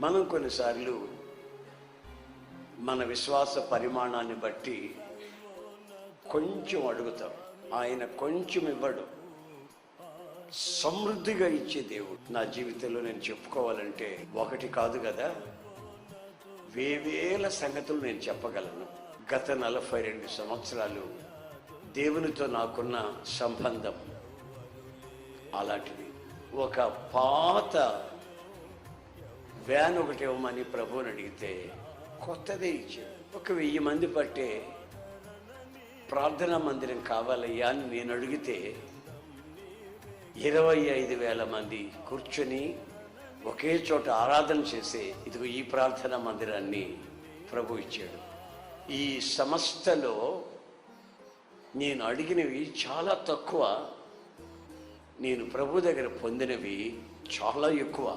మనం కొన్నిసార్లు మన విశ్వాస పరిమాణాన్ని బట్టి కొంచెం అడుగుతాం. ఆయన కొంచెం ఇవ్వడు. సమృద్ధిగా ఇచ్చే దేవుడు. నా జీవితంలో నేను చెప్పుకోవాలంటే ఒకటి కాదు కదా? వేవేల సంగతులు నేను చెప్పగలను. గత నలభై రెండు సంవత్సరాలు దేవునితో నాకున్న సంబంధం అలాంటిది. ఒక పాత వ్యాన్ ఒకటి ఇవ్వమని ప్రభువుని అడిగితే కొత్తదే ఇచ్చాడు ఒక వెయ్యి మంది పట్టే ప్రార్థనా మందిరం కావాలయ్యా అని నేను అడిగితే ఇరవై ఐదు వేల మంది కూర్చొని ఒకే చోట ఆరాధన చేసే ఇదిగో ఈ ప్రార్థనా మందిరాన్ని ప్రభు ఇచ్చాడు. ఈ సంస్థలో నేను అడిగినవి చాలా తక్కువ నేను ప్రభు దగ్గర పొందినవి చాలా ఎక్కువ.